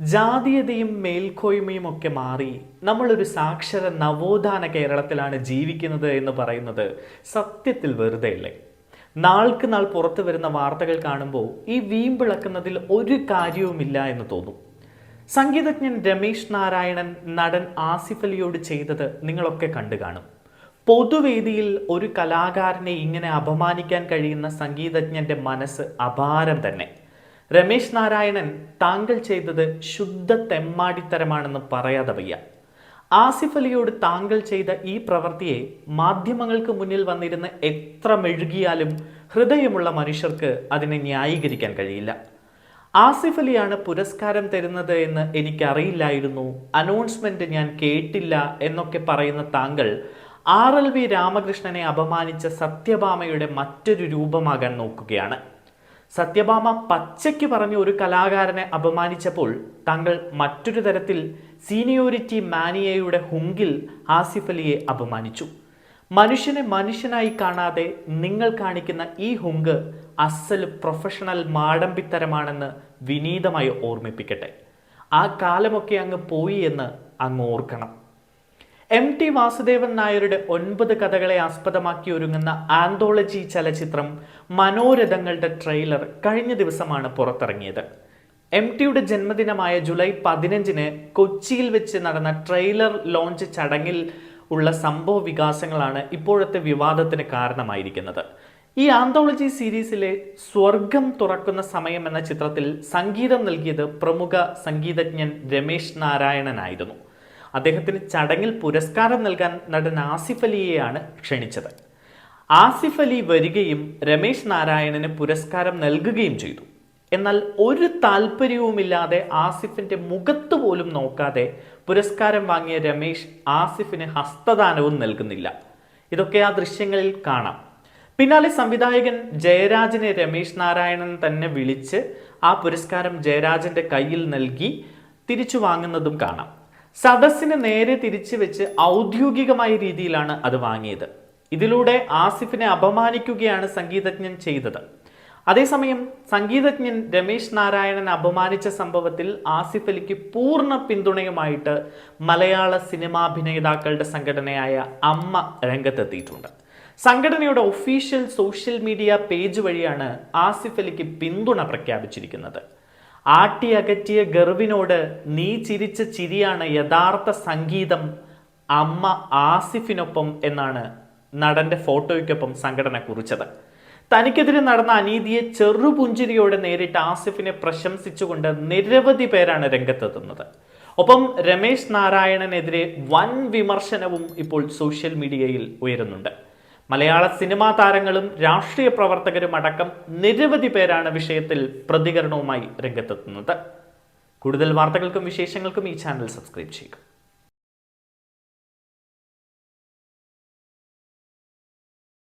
ജാതീയതയും മേൽക്കോയ്മയും ഒക്കെ മാറി നമ്മളൊരു സാക്ഷര നവോത്ഥാന കേരളത്തിലാണ് ജീവിക്കുന്നത് എന്ന് പറയുന്നത് സത്യത്തിൽ വെറുതെ അല്ലേ? നാൾക്ക് നാൾ പുറത്തു വരുന്ന വാർത്തകൾ കാണുമ്പോൾ ഈ വീമ്പിളക്കുന്നതിൽ ഒരു കാര്യവുമില്ല എന്ന് തോന്നും. സംഗീതജ്ഞൻ രമേശ് നാരായണൻ നടൻ ആസിഫ് അലിയോട് ചെയ്തത് നിങ്ങളൊക്കെ കണ്ടു കാണും. പൊതുവേദിയിൽ ഒരു കലാകാരനെ ഇങ്ങനെ അപമാനിക്കാൻ കഴിയുന്ന സംഗീതജ്ഞന്റെ മനസ്സ് അപാരം തന്നെ. രമേശ് നാരായണൻ താങ്കൾ ചെയ്തത് ശുദ്ധ തെമ്മാടിത്തരമാണെന്ന് പറയാതെ വയ്യ. ആസിഫ് അലിയോട് താങ്കൾ ചെയ്ത ഈ പ്രവൃത്തിയെ മാധ്യമങ്ങൾക്ക് മുന്നിൽ വന്നിരുന്ന് എത്ര മെഴുകിയാലും ഹൃദയമുള്ള മനുഷ്യർക്ക് അതിനെ ന്യായീകരിക്കാൻ കഴിയില്ല. ആസിഫ് അലിയാണ് പുരസ്കാരം തരുന്നത് എന്ന് എനിക്കറിയില്ലായിരുന്നു. അനൗൺസ്മെന്റ് ഞാൻ കേട്ടില്ല എന്നൊക്കെ പറയുന്ന താങ്കൾ ആർ എൽ വി രാമകൃഷ്ണനെ അപമാനിച്ച സത്യഭാമയുടെ മറ്റൊരു രൂപമാകാൻ നോക്കുകയാണ്. സത്യഭാമ പച്ചയ്ക്ക് പറഞ്ഞ ഒരു കലാകാരനെ അപമാനിച്ചപ്പോൾ താങ്കൾ മറ്റൊരു തരത്തിൽ സീനിയോറിറ്റി മാനിയയുടെ ഹുങ്കിൽ ആസിഫ് അലിയെ അപമാനിച്ചു. മനുഷ്യനെ മനുഷ്യനായി കാണാതെ നിങ്ങൾ കാണിക്കുന്ന ഈ ഹുങ്ക് അസൽ പ്രൊഫഷണൽ മാടമ്പിത്തരമാണെന്ന് വിനീതമായി ഓർമ്മിപ്പിക്കട്ടെ. ആ കാലമൊക്കെ അങ്ങ് പോയി എന്ന് അങ്ങ് ഓർക്കണം. എം ടി വാസുദേവൻ നായരുടെ ഒൻപത് കഥകളെ ആസ്പദമാക്കി ഒരുങ്ങുന്ന ആന്തോളജി ചലച്ചിത്രം മനോരഥങ്ങളുടെ ട്രെയിലർ കഴിഞ്ഞ ദിവസമാണ് പുറത്തിറങ്ങിയത്. എം ടിയുടെ ജന്മദിനമായ ജൂലൈ പതിനഞ്ചിന് കൊച്ചിയിൽ വെച്ച് നടന്ന ട്രെയിലർ ലോഞ്ച് ചടങ്ങിൽ ഉള്ള സംഭവ വികാസങ്ങളാണ് ഇപ്പോഴത്തെ വിവാദത്തിന് കാരണമായിരിക്കുന്നത്. ഈ ആന്തോളജി സീരീസിലെ സ്വർഗം തുറക്കുന്ന സമയം എന്ന ചിത്രത്തിൽ സംഗീതം നൽകിയത് പ്രമുഖ സംഗീതജ്ഞൻ രമേശ് നാരായണനായിരുന്നു അദ്ദേഹത്തിന് ചടങ്ങിൽ പുരസ്കാരം നൽകാൻ നടൻ ആസിഫ് അലിയെയാണ് ക്ഷണിച്ചത്. ആസിഫ് അലി വരികയും രമേശ് നാരായണന് പുരസ്കാരം നൽകുകയും ചെയ്തു. എന്നാൽ ഒരു താല്പര്യവുമില്ലാതെ ആസിഫിന്റെ മുഖത്ത് പോലും നോക്കാതെ പുരസ്കാരം വാങ്ങിയ രമേശ് ആസിഫിന് ഹസ്തദാനവും നൽകുന്നില്ല. ഇതൊക്കെ ആ ദൃശ്യങ്ങളിൽ കാണാം. പിന്നാലെ സംവിധായകൻ ജയരാജനെ രമേശ് നാരായണൻ തന്നെ വിളിച്ച് ആ പുരസ്കാരം ജയരാജന്റെ കയ്യിൽ നൽകി തിരിച്ചു വാങ്ങുന്നതും കാണാം. സദസ്സിന് നേരെ തിരിച്ചു വെച്ച് ഔദ്യോഗികമായ രീതിയിലാണ് അത് വാങ്ങിയത്. ഇതിലൂടെ ആസിഫിനെ അപമാനിക്കുകയാണ് സംഗീതജ്ഞൻ ചെയ്തത്. അതേസമയം സംഗീതജ്ഞൻ രമേശ് നാരായണൻ അപമാനിച്ച സംഭവത്തിൽ ആസിഫ് അലിക്ക് പൂർണ പിന്തുണയുമായിട്ട് മലയാള സിനിമാഭിനേതാക്കളുടെ സംഘടനയായ അമ്മ രംഗത്തെത്തിയിട്ടുണ്ട്. സംഘടനയുടെ ഒഫീഷ്യൽ സോഷ്യൽ മീഡിയ പേജ് വഴിയാണ് ആസിഫ് അലിക്ക് പിന്തുണ പ്രഖ്യാപിച്ചിരിക്കുന്നത്. ആട്ടി അകറ്റിയ ഗർവിനോട് നീ ചിരിച്ച ചിരിയാണ് യഥാർത്ഥ സംഗീതം അമ്മ ആസിഫിനൊപ്പം എന്നാണ് നടന്റെ ഫോട്ടോയ്ക്കൊപ്പം സംഘടന കുറിച്ചത്. തനിക്കെതിരെ നടന്ന അനീതിയെ ചെറുപുഞ്ചിരിയോടെ നേരിട്ട് ആസിഫിനെ പ്രശംസിച്ചുകൊണ്ട് നിരവധി പേരാണ് രംഗത്തെത്തുന്നത്. ഒപ്പം രമേശ് നാരായണനെതിരെ വൻ വിമർശനവും ഇപ്പോൾ സോഷ്യൽ മീഡിയയിൽ ഉയരുന്നുണ്ട്. മലയാള സിനിമാ താരങ്ങളും രാഷ്ട്രീയ പ്രവർത്തകരും അടക്കം നിരവധി പേരാണ് വിഷയത്തിൽ പ്രതികരണവുമായി രംഗത്തെത്തുന്നത്. കൂടുതൽ വാർത്തകൾക്കും വിശേഷങ്ങൾക്കും ഈ ചാനൽ സബ്സ്ക്രൈബ് ചെയ്യുക.